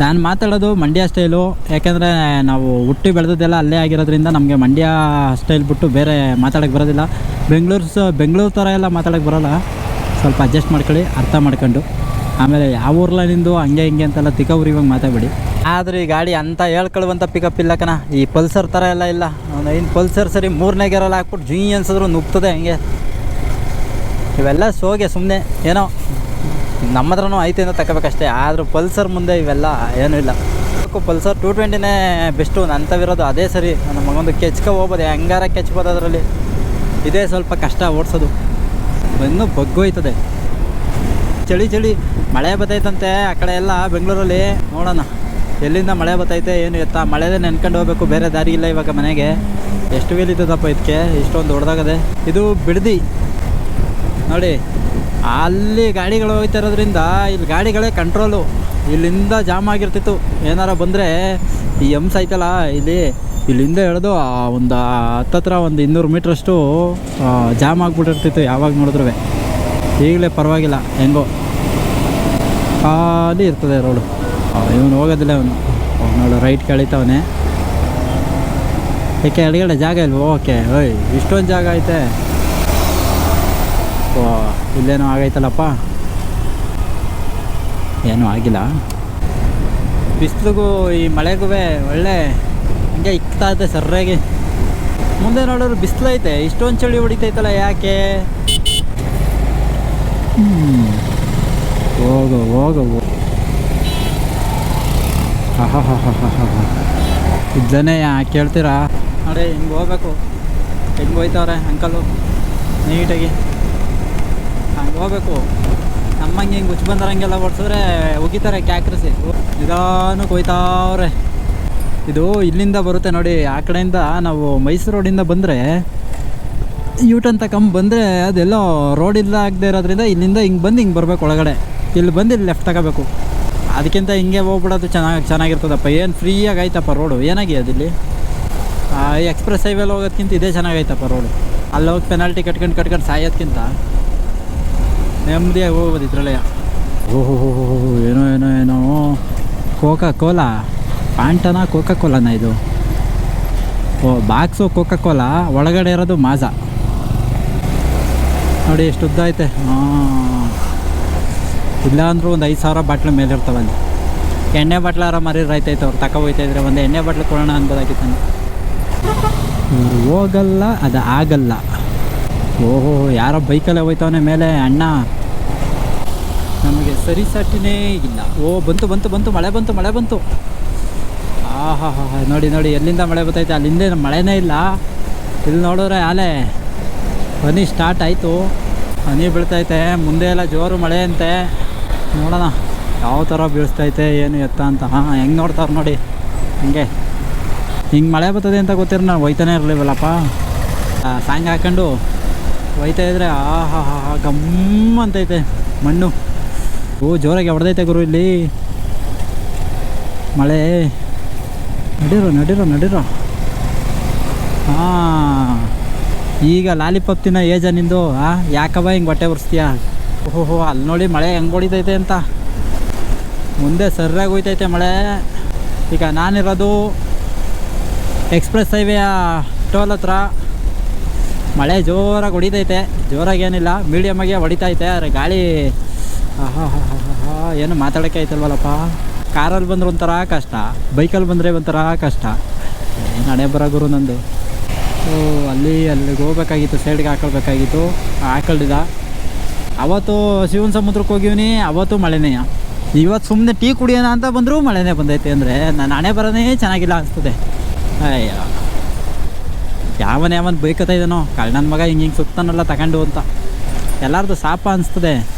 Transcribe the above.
ನಾನು ಮಾತಾಡೋದು ಮಂಡ್ಯ ಸ್ಟೈಲು ಯಾಕೆಂದರೆ ನಾವು ಹುಟ್ಟಿ ಬೆಳೆದದ್ದೆಲ್ಲ ಅಲ್ಲೇ ಆಗಿರೋದ್ರಿಂದ ನಮಗೆ ಮಂಡ್ಯ ಸ್ಟೈಲ್ ಬಿಟ್ಟು ಬೇರೆ ಮಾತಾಡೋಕ್ಕೆ ಬರೋದಿಲ್ಲ. ಬೆಂಗಳೂರು ಸ, ಬೆಂಗಳೂರು ಥರ ಎಲ್ಲ ಮಾತಾಡೋಕ್ಕೆ ಬರೋಲ್ಲ. ಸ್ವಲ್ಪ ಅಡ್ಜಸ್ಟ್ ಮಾಡ್ಕೊಳ್ಳಿ, ಅರ್ಥ ಮಾಡ್ಕೊಂಡು. ಆಮೇಲೆ ಯಾವ ಊರ್ಲ ನಿಂದು, ಹಂಗೆ ಹಿಂಗೆ ಅಂತೆಲ್ಲ ತಿಕ್ಕ ಇವಾಗ ಮಾತಾಡಬೇಡಿ. ಆದರೆ ಈ ಗಾಡಿ ಅಂತ ಹೇಳ್ಕೊಳ್ಳುವಂಥ ಪಿಕಪ್ ಇಲ್ಲ ಕಣ. ಈ ಪಲ್ಸರ್ ಥರ ಎಲ್ಲ ಇಲ್ಲ. ಇನ್ನು ಪಲ್ಸರ್ ಸರಿ ಮೂರನೇ ಗೇರಲ್ಲಿ ಹಾಕ್ಬಿಟ್ಟು ಜುಯಿ ಅನ್ಸಿದ್ರು ನುಗ್ತದೆ ಹಂಗೆ. ಇವೆಲ್ಲ ಸೋಗೆ ಸುಮ್ಮನೆ ಏನೋ ನಮ್ಮ ಹತ್ರನೂ ಐತೆ ಅಂತ ತಗೋಬೇಕಷ್ಟೇ, ಆದರೂ ಪಲ್ಸರ್ ಮುಂದೆ ಇವೆಲ್ಲ ಏನೂ ಇಲ್ಲ. ಪಲ್ಸರ್ ಟೂ ಟ್ವೆಂಟಿನೇ ಬೆಸ್ಟು ನಂತವಿರೋದು ಅದೇ ಸರಿ. ನನ್ನ ಮಗೊಂದು ಕೆಚ್ಕೊ ಹೋಗ್ಬೋದು, ಹೆಂಗಾರ ಕೆಚ್ಬೋದು ಅದರಲ್ಲಿ. ಇದೇ ಸ್ವಲ್ಪ ಕಷ್ಟ ಓಡಿಸೋದು. ಇನ್ನೂ ಬಗ್ಗೋಯ್ತದೆ ಚಳಿ ಚಳಿ. ಮಳೆ ಬತ್ತೈತಂತೆ ಆ ಕಡೆ ಎಲ್ಲ ಬೆಂಗಳೂರಲ್ಲಿ. ನೋಡೋಣ. ಎಲ್ಲಿಂದ ಮಳೆ ಬತ್ತೈತೆ, ಏನು ಎತ್ತ. ಮಳೆದೇ ನೆನ್ಕೊಂಡು ಹೋಗ್ಬೇಕು, ಬೇರೆ ದಾರಿ ಇಲ್ಲ ಇವಾಗ ಮನೆಗೆ. ಎಷ್ಟು ವೀಲ್ ಇದ್ದದಪ್ಪ ಇದಕ್ಕೆ? ಇಷ್ಟೊಂದು ದೊಡ್ಡದಾಗದೆ. ಇದು ಬಿಡದಿ. ನೋಡಿ ಅಲ್ಲಿ ಗಾಡಿಗಳು ಹೋಗ್ತಾ ಇರೋದ್ರಿಂದ ಇಲ್ಲಿ ಗಾಡಿಗಳೇ ಕಂಟ್ರೋಲು ಇಲ್ಲಿಂದ ಜಾಮ್ ಆಗಿರ್ತಿತ್ತು. ಏನಾರ ಬಂದರೆ ಈ ಎಮ್ಸ್ ಐತಲ್ಲ ಇಲ್ಲಿ, ಇಲ್ಲಿಂದ ಎಳೆದು ಒಂದು ಹತ್ತತ್ರ ಒಂದು ಇನ್ನೂರು ಮೀಟ್ರಷ್ಟು ಜಾಮ್ ಆಗಿಬಿಟ್ಟಿರ್ತಿತ್ತು ಯಾವಾಗ ನೋಡಿದ್ರು ಈಗಲೇ ಪರವಾಗಿಲ್ಲ, ಹೆಂಗೋ. ಖಾಲಿ ಇರ್ತದೆ ರೋಡು ಇವನು ಹೋಗೋದಿಲ್ಲ ಅವನು. ನೋಡು ರೈಟ್ ಕಳೀತವನೆ. ಏಕೆ ಎಡಗಡೆ ಜಾಗ ಇಲ್ವೋ? ಓಕೆ, ಓಯ್, ಇಷ್ಟೊಂದು ಜಾಗ ಐತೆ. ಇಲ್ಲೇನೋ ಆಗೈತಲ್ಲಪ್ಪ. ಏನೂ ಆಗಿಲ್ಲ. ಬಿಸಿಲಿಗೂ ಈ ಮಳೆಗೂ ಒಳ್ಳೆ ಹಂಗೆ ಇಕ್ತಾ ಇದೆ ಸರ್ರಾಗಿ ಮುಂದೆ ನೋಡಿದ್ರೆ ಬಿಸಿಲೈತೆ, ಇಷ್ಟೊಂದು ಚಳಿ ಹೊಡಿತೈತಲ್ಲ ಯಾಕೆ? ಹೋಗು ಹೋಗು ಹೋಗು. ಇದ್ದನೇ ಕೇಳ್ತೀರಾ? ನೋಡಿ ಹಿಂಗೆ ಹೋಗ್ಬೇಕು. ಹೆಂಗೆ ಹೋಯ್ತವ್ರೆ, ಅಂಕಲು. ನೀಟಾಗಿ. ಹಂಗೆ ಹೋಗ್ಬೇಕು. ನಮ್ಮಂಗೆ ಹಿಂಗೆ ಹುಚ್ಚು ಬಂದರಂಗೆಲ್ಲ ಓಡಿಸಿದ್ರೆ ಹೋಗಿತಾರೆ ಕ್ಯಾಕ್ರಿಸಿ. ನಿಧಾನಕ್ಕೆ ಹೋಯ್ತಾವ್ರೆ ಇದು ಇಲ್ಲಿಂದ ಬರುತ್ತೆ ನೋಡಿ, ಆ ಕಡೆಯಿಂದ ನಾವು ಮೈಸೂರು ರೋಡಿಂದ ಬಂದರೆ ಯೂಟನ್ ತಗೊಂಡು ಬಂದರೆ ಅದೆಲ್ಲೋ ರೋಡ್ ಇಲ್ಲ ಆಗದೆ ಇರೋದ್ರಿಂದ ಇಲ್ಲಿಂದ ಹಿಂಗೆ ಬಂದು ಹಿಂಗೆ ಬರಬೇಕು ಒಳಗಡೆ. ಇಲ್ಲಿ ಬಂದು ಇಲ್ಲಿ ಲೆಫ್ಟ್ ತಗೋಬೇಕು. ಅದಕ್ಕಿಂತ ಹಿಂಗೆ ಹೋಗ್ಬಿಡೋದು ಚೆನ್ನಾಗಿ, ಚೆನ್ನಾಗಿರ್ತದಪ್ಪ. ಏನು ಫ್ರೀಯಾಗಿ ಆಯ್ತಪ್ಪ ರೋಡು ಏನಾಗಿ ಅದಿಲ್ಲಿ ಎಕ್ಸ್ಪ್ರೆಸ್ ಹೈವೇಲಿ ಹೋಗೋದ್ಕಿಂತ ಇದೇ ಚೆನ್ನಾಗೈತಪ್ಪ ರೋಡು ಅಲ್ಲಿ ಹೋಗಿ ಪೆನಾಲ್ಟಿ ಕಟ್ಕೊಂಡು ಕಟ್ಕೊಂಡು ಸಾಯೋದ್ಕಿಂತ ನೆಮ್ಮದಿಯಾಗಿ ಹೋಗ್ಬೋದು ಇದ್ರಲ್ಲೇ. ಓಹೋ ಏನೋ ಏನೋ ಏನೋ. ಕೋಕಾ ಕೋಲಾ ಪ್ಯಾಂಟನ ಕೋಕಾ ಕೋಲಾನ ಇದು. ಓ ಬಾಕ್ಸು ಕೋಕಾ ಕೋಲಾ ಒಳಗಡೆ ಇರೋದು ಮಾಜ ನೋಡಿ, ಎಷ್ಟು ಉದ್ದ ಐತೆ. ಹಾಂ. ಇಲ್ಲ ಅಂದರೂ ಒಂದು ಐದು ಸಾವಿರ ಬಾಟ್ಲು ಮೇಲೆ ಇರ್ತಾವೆ ಅಲ್ಲಿ ಎಣ್ಣೆ ಬಾಟ್ಲಾರ ಮರಿ ರೈತೈತೆ ಅವ್ರು ತಗೋ ಹೋಯ್ತಾ ಇದ್ರೆ ಒಂದು ಎಣ್ಣೆ ಬಾಟ್ಲು ಕೊಡೋಣ ಅನ್ಬೋದಾಗಿತ್ತು ಇವ್ರು ಹೋಗಲ್ಲ, ಅದು ಆಗಲ್ಲ. ಓಹೋ ಯಾರೋ ಬೈಕಲ್ಲೇ ಹೋಯ್ತವನೆ ಮೇಲೆ, ಅಣ್ಣ. ನಮಗೆ ಸರಿ ಸಾಟಿನೇ ಇಲ್ಲ. ಓ, ಬಂತು ಬಂತು ಬಂತು, ಮಳೆ ಬಂತು ಮಳೆ ಬಂತು. ಆಹಾ ಹಾ ಹಾ ನೋಡಿ ನೋಡಿ, ಎಲ್ಲಿಂದ ಮಳೆ ಬರ್ತೈತೆ? ಅಲ್ಲಿಂದ ಮಳೆನೇ ಇಲ್ಲ. ಇಲ್ಲಿ ನೋಡಿದ್ರೆ ಆಲೆ, ಹನಿ ಸ್ಟಾರ್ಟ್ ಆಯಿತು. ಹನಿ ಬೀಳ್ತೈತೆ, ಮುಂದೆ ಎಲ್ಲ ಜೋರು ಮಳೆ ಅಂತೆ. ನೋಡೋಣ, ಯಾವ ಥರ ಬೀಳಿಸ್ತೈತೆ ಏನು ಎತ್ತ ಅಂತ. ಹಾಂ, ಹೆಂಗೆ ನೋಡ್ತಾರೆ ನೋಡಿ. ಹಿಂಗೆ. ಹಿಂಗೆ ಮಳೆ ಬರ್ತದೆ ಅಂತ ಗೊತ್ತಿರ ನಾನು ಒಯ್ತಾನೆ ಇರಲಿವಲ್ಲಪ್ಪ. ಸಾಂಗ್ ಹಾಕೊಂಡು ಒಯ್ತಾ ಇದ್ರೆ ಆಹಾ ಹಾ ಹಾ ಅಂತೈತೆ ಮಣ್ಣು. ಓ, ಜೋರಾಗಿ ಹೊಡೆದೈತೆ ಗುರು ಇಲ್ಲಿ. ಮಳೆ. ನಡಿರೋ ನಡಿರೋ ನಡಿರೋ. ಹಾಂ. ಈಗ ಲಾಲಿಪಾಪ್ ತಿನ್ನೋ ಏಜ ನಿಂದು, ಆ? ಯಾಕವ ಹಿಂಗೆ ಬಟ್ಟೆ ಉರ್ಸ್ತೀಯ ಓಹೋ ಅಲ್ಲಿ ನೋಡಿ ಮಳೆ ಹೆಂಗೆ ಹೊಡಿತೈತೆ ಅಂತ. ಮುಂದೆ ಸರಿಯಾಗಿ ಹೋಯ್ತೈತೆ ಮಳೆ. ಈಗ ನಾನಿರೋದು ಎಕ್ಸ್ಪ್ರೆಸ್ ಹೈವೇಯ ಟೋಲ್ ಹತ್ರ. ಮಳೆ ಜೋರಾಗಿ ಹೊಡಿತೈತೆ. ಜೋರಾಗಿ ಏನಿಲ್ಲ ಮೀಡಿಯಮಾಗೆ ಹೊಡಿತೈತೆ, ಆದರೆ ಗಾಳಿ ಏನು ಮಾತಾಡೋಕೆ ಆಯ್ತಲ್ವಲ್ಲಪ್ಪ. ಕಾರಲ್ಲಿ ಬಂದ್ರೆ ಒಂಥರ ಕಷ್ಟ, ಬೈಕಲ್ಲಿ ಬಂದರೆ ಒಂಥರ ಕಷ್ಟ. ಹಣೆ ಬರೋ ಗುರು ನಂದು. ಅಲ್ಲಿ, ಅಲ್ಲಿಗೆ ಹೋಗ್ಬೇಕಾಗಿತ್ತು ಸೈಡ್ಗೆ ಹಾಕೊಳ್ಬೇಕಾಗಿತ್ತು ಹಾಕೊಳ್ಳಿದ ಅವತ್ತು ಶಿವನ ಸಮುದ್ರಕ್ಕೆ ಹೋಗಿವ್ನಿ, ಅವತ್ತು ಮಳೆನೇ. ಇವತ್ತು ಸುಮ್ಮನೆ ಟೀ ಕುಡಿಯೋಣ ಅಂತ ಬಂದರೂ ಮಳೆನೇ ಬಂದೈತೆ ಅಂದರೆ, ನಾನು ಹಣೆ ಬರೋದೇ ಚೆನ್ನಾಗಿಲ್ಲ ಅನಿಸ್ತದೆ. ಅಯ್ಯ. ಯಾವನ್ ಯಾವನ್ ಬೈಕತ್ತ ಇದನೋ ಕಳ್ಳನ ಮಗ ಹಿಂಗೆ ಹಿಂಗೆ ಸುತ್ತಾನಲ್ಲ ತಗೊಂಡು ಅಂತ. ಎಲ್ಲರದು ಸಾಪ ಅನಿಸ್ತದೆ.